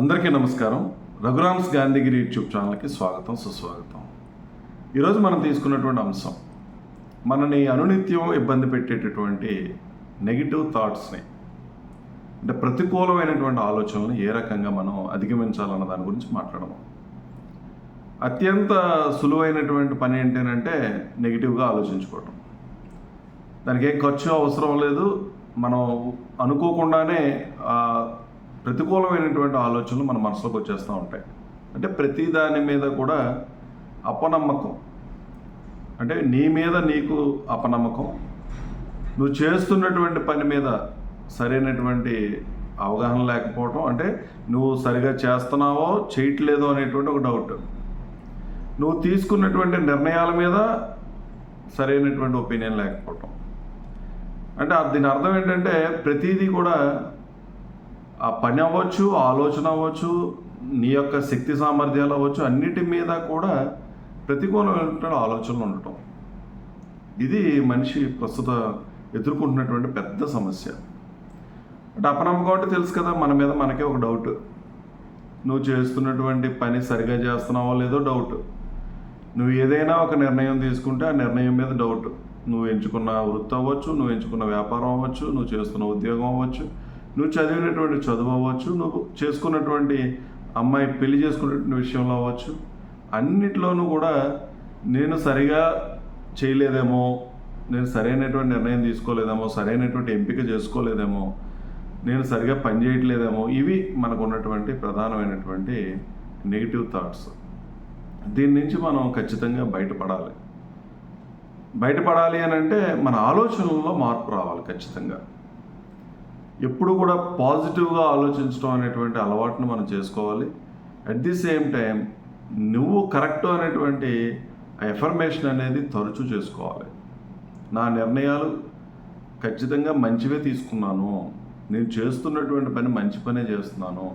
అందరికీ నమస్కారం. రఘురామ్స్ గాంధీగిరి యూట్యూబ్ ఛానల్కి స్వాగతం సుస్వాగతం. ఈరోజు మనం తీసుకున్నటువంటి అంశం మనని అనునిత్యం ఇబ్బంది పెట్టేటటువంటి నెగిటివ్ థాట్స్ని అంటే ప్రతికూలమైనటువంటి ఆలోచనలను ఏ రకంగా మనం అధిగమించాలన్న దాని గురించి మాట్లాడము అత్యంత సులువైనటువంటి పని ఏంటంటే నెగిటివ్గా ఆలోచించుకోవటం. దానికి ఏ ఖర్చు అవసరం లేదు. మనం అనుకోకుండానే ప్రతికూలమైనటువంటి ఆలోచనలు మన మనసులోకి వచ్చేస్తూ ఉంటాయి. అంటే ప్రతి దాని మీద కూడా అపనమ్మకం. అంటే నీ మీద నీకు అపనమ్మకం. నువ్వు చేస్తున్నటువంటి పని మీద సరైనటువంటి అవగాహన లేకపోవటం. అంటే నువ్వు సరిగా చేస్తున్నావో చేయట్లేదో అనేటువంటి ఒక డౌట్. నువ్వు తీసుకున్నటువంటి నిర్ణయాల మీద సరైనటువంటి ఒపీనియన్ లేకపోవటం. అంటే దీని అర్థం ఏంటంటే ప్రతిదీ కూడా ఆ పని అవ్వచ్చు ఆలోచన అవ్వచ్చు నీ యొక్క శక్తి సామర్థ్యాలు అవ్వచ్చు అన్నిటి మీద కూడా ప్రతికూలమైనటువంటి ఆలోచనలు ఉండటం. ఇది మనిషి ప్రస్తుత ఎదుర్కొంటున్నటువంటి పెద్ద సమస్య. అంటే అపనమ్మకం అంటే తెలుసు కదా మన మీద మనకే ఒక డౌట్ నువ్వు చేస్తున్నటువంటి పని సరిగా చేస్తున్నావో లేదో డౌట్ నువ్వు ఏదైనా ఒక నిర్ణయం తీసుకుంటే ఆ నిర్ణయం మీద డౌట్ నువ్వు ఎంచుకున్న వృత్తి అవ్వచ్చు నువ్వు ఎంచుకున్న వ్యాపారం అవ్వచ్చు నువ్వు చేస్తున్న ఉద్యోగం అవ్వచ్చు నువ్వు చదివినటువంటి చదువు అవ్వచ్చు నువ్వు చేసుకున్నటువంటి అమ్మాయి పెళ్ళి చేసుకున్నటువంటి విషయంలో అవ్వచ్చు. అన్నిట్లోనూ కూడా నేను సరిగా చేయలేదేమో నేను సరైనటువంటి నిర్ణయం తీసుకోలేదేమో సరైనటువంటి ఎంపిక చేసుకోలేదేమో నేను సరిగా పనిచేయట్లేదేమో ఇవి మనకు ఉన్నటువంటి ప్రధానమైనటువంటి నెగిటివ్ థాట్స్ దీని నుంచి మనం ఖచ్చితంగా బయటపడాలి. బయటపడాలి అని అంటే మన ఆలోచనల్లో మార్పు రావాలి ఖచ్చితంగా. ఎప్పుడు కూడా పాజిటివ్గా ఆలోచించడం అనేటువంటి అలవాటును మనం చేసుకోవాలి. అట్ ది సేమ్ టైం నువ్వు కరెక్ట్ అనేటువంటి ఎఫర్మేషన్ అనేది తరచూ చేసుకోవాలి. నా నిర్ణయాలు ఖచ్చితంగా మంచివే తీసుకున్నాను. నేను చేస్తున్నటువంటి పని మంచి పనే చేస్తున్నాను.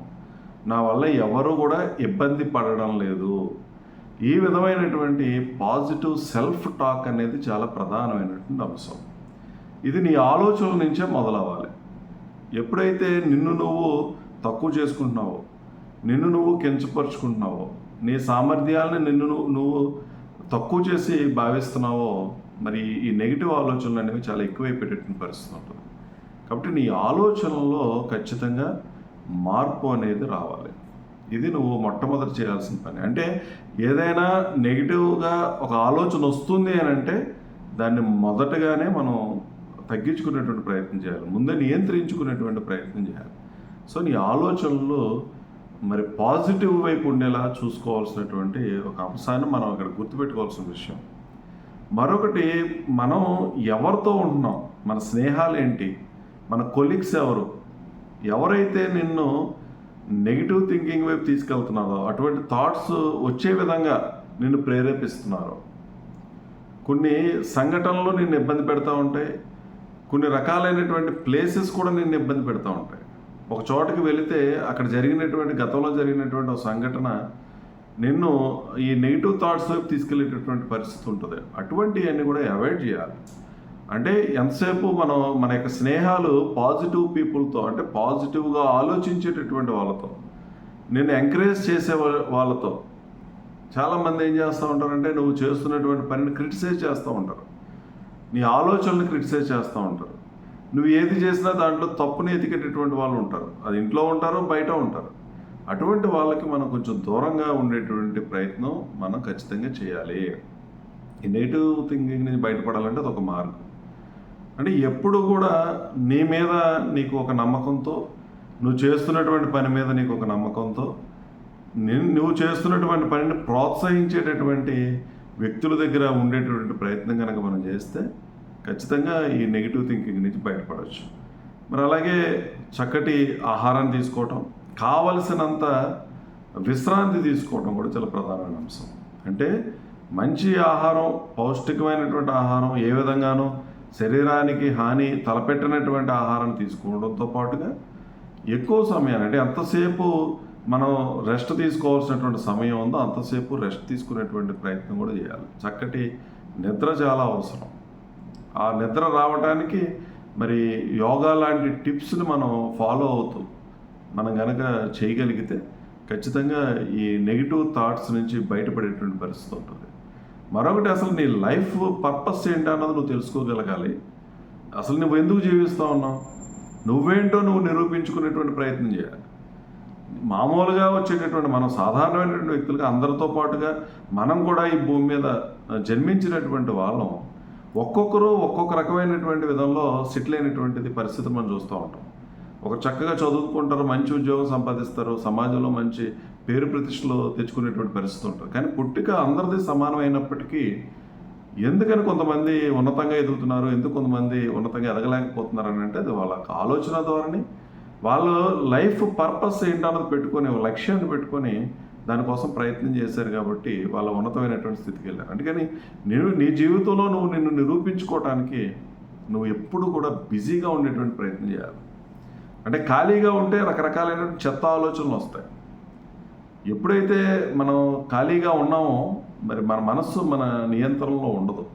నా వల్ల ఎవరు కూడా ఇబ్బంది పడడం లేదు. ఈ విధమైనటువంటి పాజిటివ్ సెల్ఫ్ టాక్ అనేది చాలా ప్రధానమైనటువంటి అంశం. ఇది నీ ఆలోచనల నుంచే మొదలవ్వాలి. ఎప్పుడైతే నిన్ను నువ్వు తక్కువ చేసుకుంటున్నావో నిన్ను నువ్వు కించపరుచుకుంటున్నావో నీ సామర్థ్యాలను నిన్ను నువ్వు- తక్కువ చేసి భావిస్తున్నావో మరి ఈ నెగిటివ్ ఆలోచనలు అనేవి చాలా ఎక్కువైపోయేటటువంటి పరిస్థితి ఉంటుంది కాబట్టి నీ ఆలోచనలో ఖచ్చితంగా మార్పు అనేది రావాలి. ఇది నువ్వు మొట్టమొదటి చేయాల్సిన పని. అంటే ఏదైనా నెగిటివ్గా ఒక ఆలోచన వస్తుంది అని అంటే దాన్ని మొదటగానే మనం తగ్గించుకునేటువంటి ప్రయత్నం చేయాలి. ముందే నియంత్రించుకునేటువంటి ప్రయత్నం చేయాలి. సో నీ ఆలోచనలో మరి పాజిటివ్ వైపు ఉండేలా చూసుకోవాల్సినటువంటి ఒక అంశాన్ని మనం అక్కడ గుర్తుపెట్టుకోవాల్సిన విషయం. మరొకటి మనం ఎవరితో ఉంటున్నాం? మన స్నేహాలు ఏంటి? మన కొలీగ్స్ ఎవరు? ఎవరైతే నిన్ను నెగిటివ్ థింకింగ్ వైపు తీసుకెళ్తున్నారో అటువంటి థాట్స్ వచ్చే విధంగా నిన్ను ప్రేరేపిస్తున్నారో కొన్ని సంఘటనలు నిన్ను ఇబ్బంది పెడతా ఉంటాయి. కొన్ని రకాలైనటువంటి ప్లేసెస్ కూడా నిన్ను ఇబ్బంది పెడతా ఉంటాయి. ఒక చోటకి వెళితే అక్కడ జరిగినటువంటి గతంలో జరిగినటువంటి ఒక సంఘటన నిన్ను ఈ నెగిటివ్ థాట్స్ వైపు తీసుకెళ్ళేటటువంటి పరిస్థితి ఉంటుంది. అటువంటివన్నీ కూడా అవాయిడ్ చేయాలి. అంటే ఎంతసేపు మనం మన యొక్క స్నేహాలు పాజిటివ్ పీపుల్తో అంటే పాజిటివ్గా ఆలోచించేటటువంటి వాళ్ళతో నేను ఎంకరేజ్ చేసే వాళ్ళతో చాలామంది ఏం చేస్తూ ఉంటారంటే నువ్వు చేస్తున్నటువంటి పనిని క్రిటిసైజ్ చేస్తూ ఉంటారు. నీ ఆలోచనలు క్రిటిసైజ్ చేస్తూ ఉంటారు. నువ్వు ఏది చేసినా దాంట్లో తప్పుని ఎతికేటటువంటి వాళ్ళు ఉంటారు. అది ఇంట్లో ఉంటారు బయట ఉంటారు. అటువంటి వాళ్ళకి మనం కొంచెం దూరంగా ఉండేటువంటి ప్రయత్నం మనం ఖచ్చితంగా చేయాలి. ఈ నెగిటివ్ థింకింగ్ నుంచి బయటపడాలంటే అది ఒక మార్గం. అంటే ఎప్పుడు కూడా నీ మీద నీకు ఒక నమ్మకంతో నువ్వు చేస్తున్నటువంటి పని మీద నీకు ఒక నమ్మకంతో నేను నువ్వు చేస్తున్నటువంటి పనిని ప్రోత్సహించేటటువంటి వ్యక్తుల దగ్గర ఉండేటటువంటి ప్రయత్నం కనుక మనం చేస్తే ఖచ్చితంగా ఈ నెగిటివ్ థింకింగ్ నుంచి బయటపడవచ్చు మరి అలాగే చక్కటి ఆహారం తీసుకోవటం కావలసినంత విశ్రాంతి తీసుకోవటం కూడా చాలా ప్రధానమైన అంశం. అంటే మంచి ఆహారం పౌష్టికమైనటువంటి ఆహారం ఏ విధంగానూ శరీరానికి హాని తలపెట్టినటువంటి ఆహారం తీసుకోవడంతో పాటుగా ఎక్కువ సమయాన్ని అంటే ఎంతసేపు మనం రెస్ట్ తీసుకోవాల్సినటువంటి సమయం ఉందో అంతసేపు రెస్ట్ తీసుకునేటువంటి ప్రయత్నం కూడా చేయాలి. చక్కటి నిద్ర చాలా అవసరం. ఆ నిద్ర రావడానికి మరి యోగా లాంటి టిప్స్ని మనం ఫాలో అవుతూ మనం కనుక చేయగలిగితే ఖచ్చితంగా ఈ నెగిటివ్ థాట్స్ నుంచి బయటపడేటువంటి పరిస్థితి ఉంటుంది. మరొకటి అసలు నీ లైఫ్ పర్పస్ ఏంటి అన్నది నువ్వు తెలుసుకోగలగాలి. అసలు నువ్వు ఎందుకు జీవిస్తూ ఉన్నావు? నువ్వేంటో నువ్వు నిరూపించుకునేటువంటి ప్రయత్నం చేయాలి. మామూలుగా వచ్చేటటువంటి మనం సాధారణమైనటువంటి వ్యక్తులుగా అందరితో పాటుగా మనం కూడా ఈ భూమి మీద జన్మించినటువంటి వాళ్ళం. ఒక్కొక్కరు ఒక్కొక్క రకమైనటువంటి విధంలో సెటిల్ అయినటువంటిది పరిస్థితి మనం చూస్తూ ఉంటాం. ఒక చక్కగా చదువుకుంటారు మంచి ఉద్యోగం సంపాదిస్తారు సమాజంలో మంచి పేరు ప్రతిష్టలు తెచ్చుకునేటువంటి పరిస్థితి ఉంటుంది. కానీ పుట్టిక అందరిది సమానమైనప్పటికీ ఎందుకని కొంతమంది ఉన్నతంగా ఎదుగుతున్నారు ఎందుకు కొంతమంది ఉన్నతంగా ఎదగలేకపోతున్నారు అని అంటే అది వాళ్ళ ఆలోచన ధోరణి. వాళ్ళు లైఫ్ పర్పస్ ఏంటన్నది పెట్టుకొని లక్ష్యాన్ని పెట్టుకొని దానికోసం ప్రయత్నం చేశారు కాబట్టి వాళ్ళ ఉన్నతమైనటువంటి స్థితికి వెళ్ళారు. అందుకని నేను నీ జీవితంలో నువ్వు నిన్ను నిరూపించుకోవటానికి నువ్వు ఎప్పుడు కూడా బిజీగా ఉండేటువంటి ప్రయత్నం చేయాలి. అంటే ఖాళీగా ఉంటే రకరకాలైనటువంటి చెత్త ఆలోచనలు వస్తాయి. ఎప్పుడైతే మనం ఖాళీగా ఉన్నామో మరి మన మనస్సు మన నియంత్రణలో ఉండదు.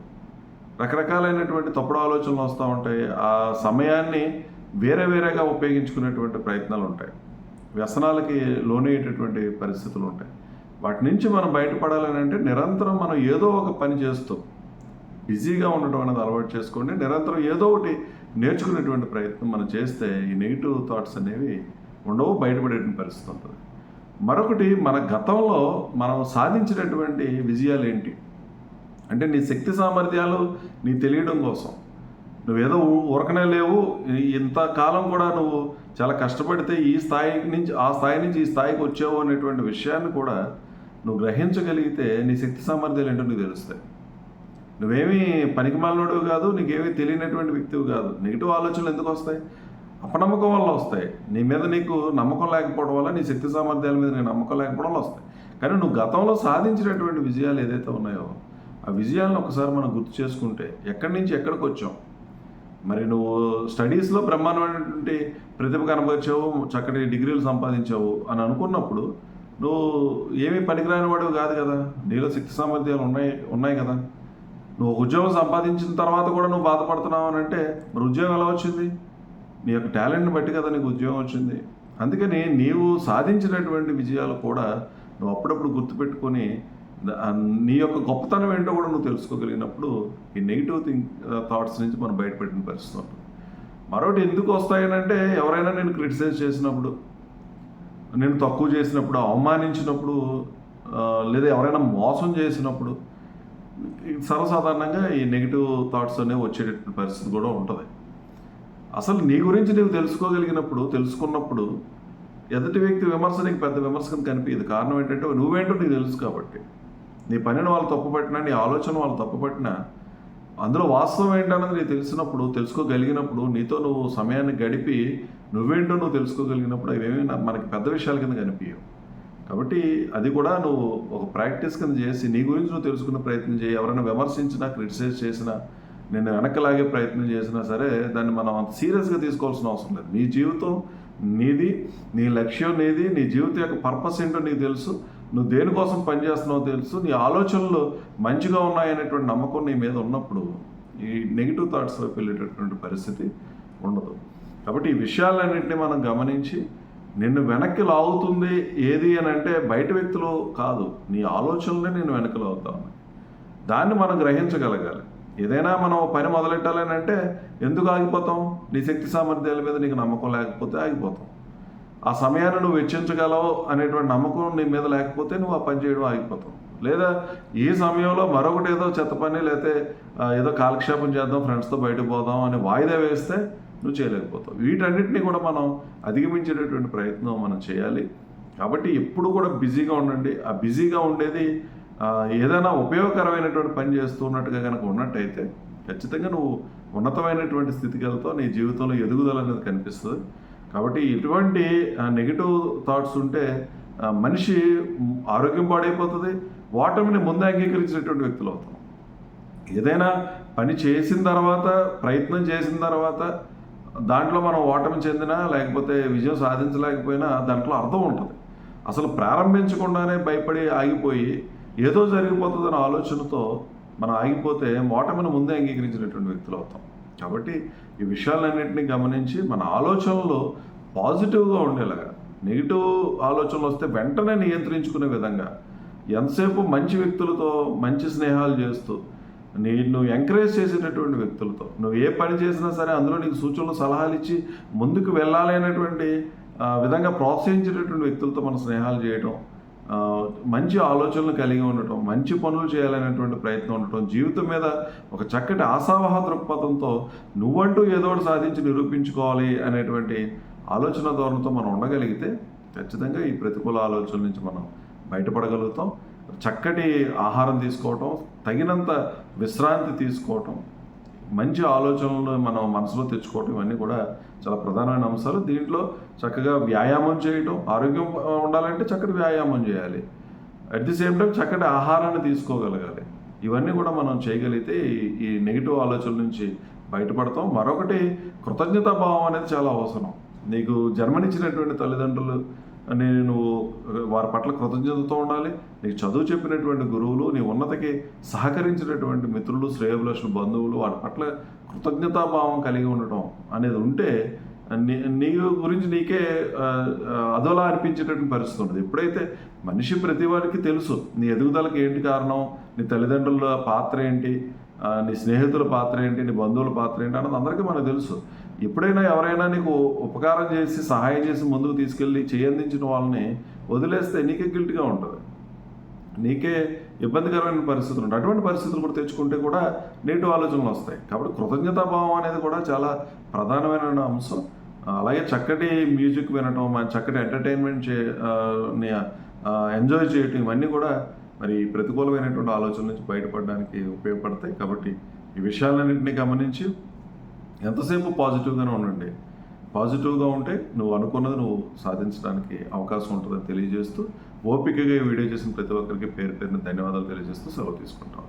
రకరకాలైనటువంటి తప్పుడు ఆలోచనలు వస్తూ ఉంటాయి. ఆ సమయాన్ని వేరే వేరేగా ఉపయోగించుకునేటువంటి ప్రయత్నాలు ఉంటాయి. వ్యసనాలకి లోనయ్యేటటువంటి పరిస్థితులు ఉంటాయి. వాటి నుంచి మనం బయటపడాలని అంటే నిరంతరం మనం ఏదో ఒక పని చేస్తూ బిజీగా ఉండటం అనేది అలవాటు చేసుకోండి. నిరంతరం ఏదో ఒకటి నేర్చుకునేటువంటి ప్రయత్నం మనం చేస్తే ఈ నెగిటివ్ థాట్స్ అనేవి ఉండవు బయటపడేటువంటి పరిస్థితి ఉంటుంది. మరొకటి మన గతంలో మనం సాధించినటువంటి విజయాలు ఏంటి? అంటే నీ శక్తి సామర్థ్యాలు నీ తెలియడం కోసం. నువ్వేదో ఊరకనే లేవు ఇంతకాలం కూడా నువ్వు చాలా కష్టపడితే ఈ స్థాయి నుంచి ఆ స్థాయి నుంచి ఈ స్థాయికి వచ్చావు అనేటువంటి విషయాన్ని కూడా నువ్వు గ్రహించగలిగితే నీ శక్తి సామర్థ్యాలు ఏంటో నీకు తెలుస్తాయి. నువ్వేమీ పనికిమాలినోడివి కాదు నీకేమీ తెలియనటువంటి వ్యక్తివి కాదు. నెగిటివ్ ఆలోచనలు ఎందుకు వస్తాయి? అపనమ్మకం వల్ల వస్తాయి. నీ మీద నీకు నమ్మకం లేకపోవడం వల్ల నీ శక్తి సామర్థ్యాల మీద నీకు నమ్మకం లేకపోవడం వల్ల వస్తాయి. కానీ నువ్వు గతంలో సాధించినటువంటి విజయాలు ఏదైతే ఉన్నాయో ఆ విజయాలను ఒకసారి మనం గుర్తు చేసుకుంటే ఎక్కడి నుంచి ఎక్కడికి వచ్చాం? మరి నువ్వు స్టడీస్లో బ్రహ్మాండమైనటువంటి ప్రతిభ కనబరిచావు చక్కటి డిగ్రీలు సంపాదించావు అని అనుకున్నప్పుడు నువ్వు ఏమీ పనికిరాని వాడు కాదు కదా. నీలో శక్తి సామర్థ్యాలు ఉన్నాయి ఉన్నాయి కదా. నువ్వు ఉద్యోగం సంపాదించిన తర్వాత కూడా నువ్వు బాధపడుతున్నావు అని అంటే మరి ఉద్యోగం ఎలా వచ్చింది? నీ యొక్క టాలెంట్ని బట్టి కదా నీకు ఉద్యోగం వచ్చింది. అందుకని నీవు సాధించినటువంటి విజయాలు కూడా నువ్వు అప్పుడప్పుడు గుర్తుపెట్టుకొని నీ యొక్క గొప్పతనం ఏంటో కూడా నువ్వు తెలుసుకోగలిగినప్పుడు ఈ నెగిటివ్ థింక్ థాట్స్ నుంచి మనం బయటపెట్టిన పరిస్థితి ఉంటుంది. మరొకటి ఎందుకు వస్తాయనంటే ఎవరైనా నేను క్రిటిసైజ్ చేసినప్పుడు నేను తక్కువ చేసినప్పుడు అవమానించినప్పుడు లేదా ఎవరైనా మోసం చేసినప్పుడు సర్వసాధారణంగా ఈ నెగిటివ్ థాట్స్ అనేవి వచ్చేటటువంటి పరిస్థితి కూడా ఉంటుంది. అసలు నీ గురించి నీవు తెలుసుకోగలిగినప్పుడు తెలుసుకున్నప్పుడు ఎదుటి వ్యక్తి విమర్శ నీకు పెద్ద విమర్శకం కనిపించదు కారణం ఏంటంటే నువ్వేంటో నీకు తెలుసు కాబట్టి. నీ పనిని వాళ్ళు తప్పుపట్టినా నీ ఆలోచన వాళ్ళు తప్పుపట్టినా అందులో వాస్తవం ఏంటన్నది నీకు తెలిసినప్పుడు తెలుసుకోగలిగినప్పుడు నీతో నువ్వు సమయాన్ని గడిపి నువ్వేంటో నువ్వు తెలుసుకోగలిగినప్పుడు అవేమీ మనకి పెద్ద విషయాల కింద కనిపించవు కాబట్టి అది కూడా నువ్వు ఒక ప్రాక్టీస్ కింద చేసి నీ గురించి నువ్వు తెలుసుకునే ప్రయత్నం చేయి ఎవరైనా విమర్శించినా క్రిటిసైజ్ చేసినా నేను వెనకలాగే ప్రయత్నం చేసినా సరే దాన్ని మనం అంత సీరియస్గా తీసుకోవాల్సిన అవసరం లేదు. నీ జీవితం నీది నీ లక్ష్యం నీది నీ జీవితం యొక్క పర్పస్ ఏంటో నీకు తెలుసు. నువ్వు దేనికోసం పనిచేస్తున్నావు తెలుసు నీ ఆలోచనలు మంచిగా ఉన్నాయనేటువంటి నమ్మకం నీ మీద ఉన్నప్పుడు ఈ నెగిటివ్ థాట్స్లోకి వెళ్ళేటటువంటి పరిస్థితి ఉండదు. కాబట్టి ఈ విషయాలన్నింటినీ మనం గమనించి నిన్ను వెనక్కి లాగుతుంది ఏది అని అంటే బయట వ్యక్తులు కాదు నీ ఆలోచనలే నేను వెనక్కి లాగుతా ఉన్నాయి. దాన్ని మనం గ్రహించగలగాలి. ఏదైనా మనం పని మొదలెట్టాలని అంటే ఎందుకు ఆగిపోతాం? నీ శక్తి సామర్థ్యాల మీద నీకు నమ్మకం లేకపోతే ఆగిపోతాం. ఆ సమయాన్ని నువ్వు వెచ్చించగలవు అనేటువంటి నమ్మకం నీ మీద లేకపోతే నువ్వు ఆ పని చేయడం ఆగిపోతావు. లేదా ఈ సమయంలో మరొకటి ఏదో చెత్త పని లేకపోతే ఏదో కాలక్షేపం చేద్దాం ఫ్రెండ్స్తో బయటకు పోదాం అని వాయిదా వేస్తే నువ్వు చేయలేకపోతావు. వీటన్నిటిని కూడా మనం అధిగమించేటటువంటి ప్రయత్నం మనం చేయాలి. కాబట్టి ఎప్పుడు కూడా బిజీగా ఉండండి. ఆ బిజీగా ఉండేది ఏదైనా ఉపయోగకరమైనటువంటి పని చేస్తూ ఉన్నట్టుగా కనుక ఉన్నట్టయితే ఖచ్చితంగా నువ్వు ఉన్నతమైనటువంటి స్థితికి వెళ్తావు. నీ జీవితంలో ఎదుగుదల అనేది కనిపిస్తుంది. కాబట్టి ఇటువంటి నెగిటివ్ థాట్స్ ఉంటే మనిషి ఆరోగ్యం పాడైపోతుంది ఓటమిని ముందే అంగీకరించినటువంటి వ్యక్తులు అవుతాం. ఏదైనా పని చేసిన తర్వాత ప్రయత్నం చేసిన తర్వాత దాంట్లో మనం ఓటమి చెందినా లేకపోతే విజయం సాధించలేకపోయినా దాంట్లో అర్థం ఉంటుంది. అసలు ప్రారంభించకుండానే భయపడి ఆగిపోయి ఏదో జరిగిపోతుందనే ఆలోచనతో మనం ఆగిపోతే ఓటమిని ముందే అంగీకరించినటువంటి వ్యక్తులు అవుతాం. కాబట్టి ఈ విషయాలన్నింటినీ గమనించి మన ఆలోచనలు పాజిటివ్గా ఉండేలాగా. నెగిటివ్ ఆలోచనలు వస్తే వెంటనే నియంత్రించుకునే విధంగా. ఎంతసేపు మంచి వ్యక్తులతో మంచి స్నేహాలు చేస్తూ నీ నువ్వు ఎంకరేజ్ చేసేటటువంటి వ్యక్తులతో నువ్వు ఏ పని చేసినా సరే అందులో నీకు సూచనలు సలహాలు ఇచ్చి ముందుకు వెళ్ళాలి అనేటువంటి విధంగా ప్రోత్సహించేటటువంటి వ్యక్తులతో మనం స్నేహాలు చేయడం మంచి ఆలోచనలు కలిగి ఉండటం మంచి పనులు చేయాలనేటువంటి ప్రయత్నం ఉండటం జీవితం మీద ఒక చక్కటి ఆశావహ దృక్పథంతో నువ్వంటూ ఏదో ఒకటి సాధించి నిరూపించుకోవాలి అనేటువంటి ఆలోచన ధోరణితో మనం ఉండగలిగితే ఖచ్చితంగా ఈ ప్రతికూల ఆలోచనల నుంచి మనం బయటపడగలుగుతాం. చక్కటి ఆహారం తీసుకోవటం తగినంత విశ్రాంతి తీసుకోవటం మంచి ఆలోచనలు మనం మనసులో తెచ్చుకోవటం ఇవన్నీ కూడా చాలా ప్రధానమైన అంశాలు. దీంట్లో చక్కగా వ్యాయామం చేయటం ఆరోగ్యం ఉండాలంటే చక్కటి వ్యాయామం చేయాలి. అట్ ది సేమ్ టైం చక్కటి ఆహారాన్ని తీసుకోగలగాలి. ఇవన్నీ కూడా మనం చేయగలిగితే ఈ- నెగిటివ్ ఆలోచనల నుంచి బయటపడతాం. మరొకటి కృతజ్ఞతా భావం అనేది చాలా అవసరం. నీకు జన్మనిచ్చినటువంటి తల్లిదండ్రులు నేను నువ్వు వారి పట్ల కృతజ్ఞతతో ఉండాలి. నీకు చదువు చెప్పినటువంటి గురువులు నీ ఉన్నతకి సహకరించినటువంటి మిత్రులు శ్రేయభిలాషులు బంధువులు వారి పట్ల కృతజ్ఞతాభావం కలిగి ఉండటం అనేది ఉంటే నీ నీ గురించి నీకే అదోలా అనిపించేటటువంటి పరిస్థితి ఉంటుంది. ఎప్పుడైతే మనిషి ప్రతి వాడికి తెలుసు నీ ఎదుగుదలకి ఏంటి కారణం నీ తల్లిదండ్రుల పాత్ర ఏంటి నీ స్నేహితుల పాత్ర ఏంటి నీ బంధువుల పాత్ర ఏంటి అన్నది అందరికీ మనకు తెలుసు. ఎప్పుడైనా ఎవరైనా నీకు ఉపకారం చేసి సహాయం చేసి ముందుకు తీసుకెళ్ళి చేయందించిన వాళ్ళని వదిలేస్తే నీకే గిల్ట్గా ఉంటుంది. నీకే ఇబ్బందికరమైన పరిస్థితులు ఉంటాయి. అటువంటి పరిస్థితులు కూడా తెచ్చుకుంటే కూడా నెగిటివ్ ఆలోచనలు వస్తాయి. కాబట్టి కృతజ్ఞతాభావం అనేది కూడా చాలా ప్రధానమైన అంశం. అలాగే చక్కటి మ్యూజిక్ వినటం మన చక్కటి ఎంటర్టైన్మెంట్ చే ఎంజాయ్ చేయటం ఇవన్నీ కూడా మరి ప్రతికూలమైనటువంటి ఆలోచనల నుంచి బయటపడడానికి ఉపయోగపడతాయి. కాబట్టి ఈ విషయాలన్నింటినీ గమనించి ఎంతసేపు పాజిటివ్గానే ఉండండి. పాజిటివ్గా ఉంటే నువ్వు అనుకున్నది నువ్వు సాధించడానికి అవకాశం ఉంటుందని తెలియజేస్తూ ఓపికగా ఈ వీడియో చేసిన ప్రతి ఒక్కరికి పేరు పేరున ధన్యవాదాలు తెలియజేస్తూ సెలవు తీసుకుంటాను